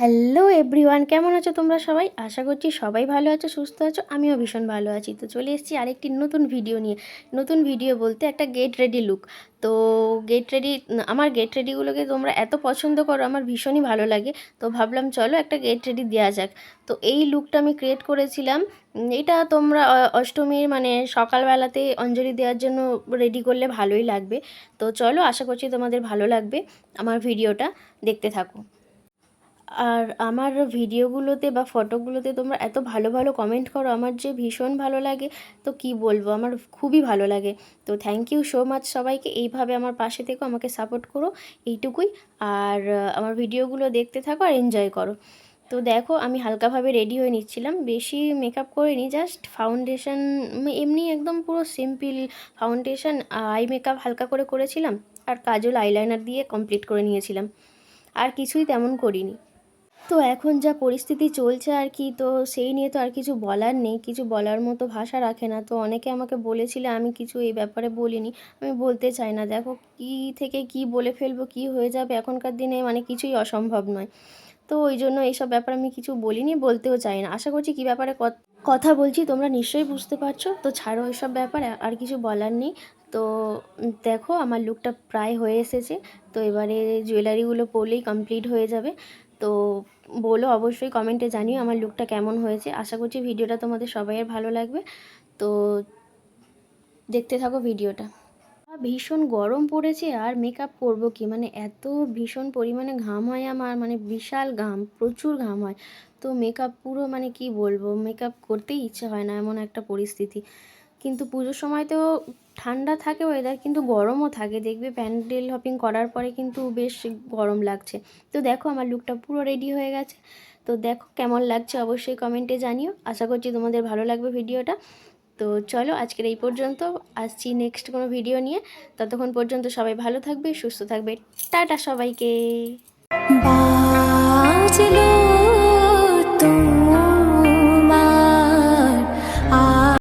Hello everyone কেমন আছো তোমরা সবাই? আশা করছি সবাই ভালো আছো, সুস্থ আছো, আমিও ভীষণ ভালো আছি। তো চলে এসেছি আরেকটি নতুন ভিডিও নিয়ে। নতুন ভিডিও বলতে একটা গেট রেডি লুক তো গেট রেডি আমার গেট রেডিগুলোকে তোমরা এত পছন্দ করো, আমার ভীষণই ভালো লাগে। তো ভাবলাম চলো একটা গেট রেডি দেওয়া যাক। তো এই লুকটা আমি ক্রিয়েট করেছিলাম। এটা তোমরা অষ্টমীর মানে সকালবেলাতে অঞ্জলি দেওয়ার জন্য রেডি করলে ভালোই লাগবে। তো চলো আশা করছি তোমাদের ভালো লাগবে আমার ভিডিওটা দেখতে থাকো। আর আমার ভিডিওগুলোতে বা ফটোগুলোতে তোমরা এত ভালো ভালো কমেন্ট করো, আমার যে ভীষণ ভালো লাগে। তো কি বলব, আমার খুবই ভালো লাগে। তো থ্যাংক ইউ সো মাচ সবাইকে, এইভাবে আমার পাশে থেকো, আমাকে সাপোর্ট করো, এইটুকুই। আর আমার ভিডিওগুলো দেখতে থাকো আর এনজয় করো। তো দেখো, আমি হালকাভাবে রেডি হয়ে নিচ্ছিলাম। বেশি মেকআপ করিনি জাস্ট ফাউন্ডেশন এমনি একদম পুরো সিম্পল ফাউন্ডেশন আই মেকআপ হালকা করে করেছিলাম। আর কাজল আইলাইনার দিয়ে কমপ্লিট করে নিয়েছিলাম। আর কিছুই তেমন করিনি। তো এখন যা পরিস্থিতি চলছে আর কি, তো সেই নিয়ে তো আর কিছু বলার নেই। কিছু বলার মতো ভাষা রাখে না। তো অনেকে আমাকে বলেছিলে, আমি কিছু এই ব্যাপারে বলিনি। আমি বলতে চাই না। দেখো কি থেকে কি বলে ফেলব, কি হয়ে যাবে এখনকার দিনে মানে কিছুই অসম্ভব নয়। তো ওই জন্য এইসব ব্যাপারে আমি কিছু বলিনি, বলতেও চাই না। আশা করছি কী ব্যাপারে কথা বলছি, তোমরা নিশ্চয়ই বুঝতে পারছ। তো ছাড়ো এইসব ব্যাপারে, আর কিছু বলার নেই। তো দেখো, আমার লুকটা প্রায় হয়ে এসেছে। তো এবারে জুয়েলারিগুলো পরলেই কমপ্লিট হয়ে যাবে। তো বলো অবশ্যই কমেন্টে জানিও আমার লুকটা কেমন হয়েছে। আশা করছি ভিডিওটা তোমাদের সবাইয়ের ভালো লাগবে। তো দেখতে থাকো ভিডিওটা ভীষণ গরম পড়েছে আর মেকআপ করব কি? মানে এত ভীষণ পরিমাণে ঘাম হয় আমার মানে বিশাল ঘাম, প্রচুর ঘাম হয়। তো মেকআপ পুরো মানে কি বলব? মেকআপ করতেই ইচ্ছে হয় না এমন একটা পরিস্থিতি। কিন্তু পুজোর সময় তো ঠান্ডা থাকে ওয়েদার কিন্তু গরমও থাকে। দেখবে প্যান্ডেল হপিং করার পরে কিন্তু বেশ গরম লাগছে। তো দেখো আমার লুকটা পুরো রেডি হয়ে গেছে। তো দেখো কেমন লাগছে অবশ্যই কমেন্টে জানিও। আশা করছি তোমাদের ভালো লাগবে ভিডিওটা তো চলো আজকের এই পর্যন্ত। আসছি নেক্সট কোনো ভিডিও নিয়ে। ততক্ষণ পর্যন্ত সবাই ভালো থাকবে, সুস্থ থাকবে। টাটা সবাইকে।